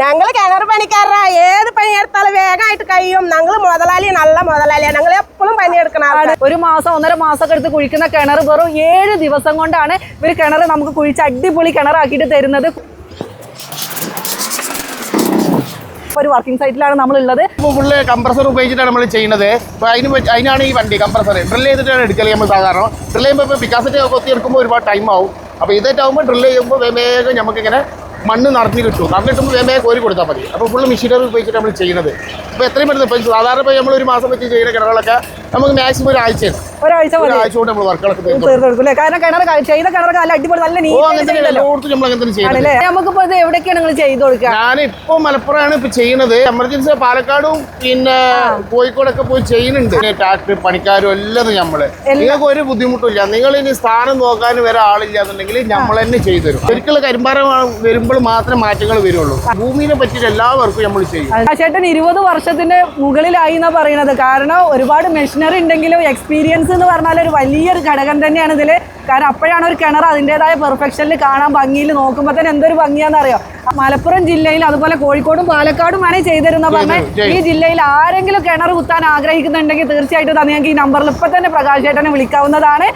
ഞങ്ങൾ കിണർ പണിക്കാരാ ഏത് പണിയെടുത്താലും വേഗമായിട്ട് കഴിയും. ഞങ്ങൾ മുതലാളി നല്ല മുതലാളിയാണ് ഞങ്ങൾ എപ്പോഴും പണിയെടുക്കണ. ഒരു മാസം ഒന്നര മാസമൊക്കെ എടുത്ത് കുഴിക്കുന്ന കിണർ വെറും ഏഴ് ദിവസം കൊണ്ടാണ് ഇവർ കിണർ നമുക്ക് കുഴിച്ച് അടിപൊളി കിണറാക്കിയിട്ട് തരുന്നത്. ഒരു വർക്കിംഗ് സൈറ്റിലാണ് നമ്മൾ ഉള്ളത് ഫുള്ള് കംപ്രസർ ഉപയോഗിച്ചിട്ടാണ് നമ്മൾ ചെയ്യുന്നത്. അതിന് അതിനാണ് ഈ വണ്ടി കംപ്രസർ ഡ്രിൽ ചെയ്തിട്ടാണ് എടുക്കൽ നമ്മൾ സാധാരണ. ഡ്രിൽ ചെയ്യുമ്പോൾ ഇപ്പോൾ പിക്കാസറ്റ് കൊത്തി എടുക്കുമ്പോൾ ഒരുപാട് ടൈം ആവും. അപ്പോൾ ഇതായിട്ടാകുമ്പോൾ ഡ്രിൽ ചെയ്യുമ്പോൾ വേഗം നമുക്കിങ്ങനെ മണ്ണ് നിറഞ്ഞ് കിട്ടും. നിറഞ്ഞ് കിട്ടുമ്പോൾ കോരി കൊടുത്താൽ മതി. അപ്പോൾ ഫുള്ള് മെഷീനറി ഉപയോഗിച്ചിട്ട് നമ്മൾ ചെയ്യുന്നത്. അപ്പോൾ എത്രയും പെട്ടെന്ന് ഇപ്പോൾ സാധാരണ ഇപ്പോൾ നമ്മൾ ഒരു മാസം വെച്ച് ചെയ്യുന്ന കിണറുകളൊക്കെ നമുക്ക് മാക്സിമം ഒരു ആഴ്ച ഒരാഴ്ച മതി. അല്ലേ? കാരണം കിണർ ചെയ്ത കിണറൊക്കെ നല്ല അടിപൊളി നല്ല നീറ്റ് ആണല്ലേ? നമുക്കിപ്പോ ഇത് എവിടേക്കാണ് നിങ്ങൾ ചെയ്ത് കൊടുക്കുക? ഞാനിപ്പോ മലപ്പുറമാണ് ഇപ്പൊ ചെയ്യുന്നത് എമർജൻസി പാലക്കാടും പിന്നെ കോഴിക്കോടൊക്കെ പോയി ചെയ്യുന്നുണ്ട്. ട്രാക്ടർ പണിക്കാരും എല്ലാം നമ്മൾ. നിങ്ങൾക്ക് ഒരു ബുദ്ധിമുട്ടില്ല നിങ്ങൾ ഇനി സ്ഥാനം നോക്കാൻ വരെ ആളില്ല എന്നുണ്ടെങ്കിൽ നമ്മൾ തന്നെ ചെയ്തു തരും. ഒരിക്കലും കരിമ്പാറ വരുമ്പോൾ മാത്രമേ മാറ്റങ്ങൾ വരുള്ളൂ. ഭൂമിനെ പറ്റിയിട്ട് എല്ലാവർക്കും നമ്മൾ ചെയ്യും. ചേട്ടൻ ഇരുപത് വർഷത്തിന്റെ മുകളിലായി എന്നാ പറയുന്നത് കാരണം ഒരുപാട് മെഷീനറി ഉണ്ടെങ്കിലും എക്സ്പീരിയൻസ് എന്ന് പറഞ്ഞാൽ ഒരു വലിയൊരു ഘടകം തന്നെയാണ് ഇതിൽ കാരണം അപ്പോഴാണ് ഒരു കിണർ അതിന്റെതായ പെർഫെക്ഷനിൽ കാണാൻ ഭംഗിയിൽ നോക്കുമ്പോൾ തന്നെ എന്തൊരു ഭംഗിയാണെന്നറിയോ മലപ്പുറം ജില്ലയിൽ അതുപോലെ കോഴിക്കോടും പാലക്കാടും ആണ് ചെയ്തിരുന്ന പറഞ്ഞാൽ ഈ ജില്ലയിൽ ആരെങ്കിലും കിണർ കുത്താൻ ആഗ്രഹിക്കുന്നുണ്ടെങ്കിൽ തീർച്ചയായിട്ടും ഞങ്ങൾക്ക് ഈ നമ്പറിൽ ഇപ്പം തന്നെ പ്രകാശ് ചേട്ടനെ വിളിക്കാവുന്നതാണ്.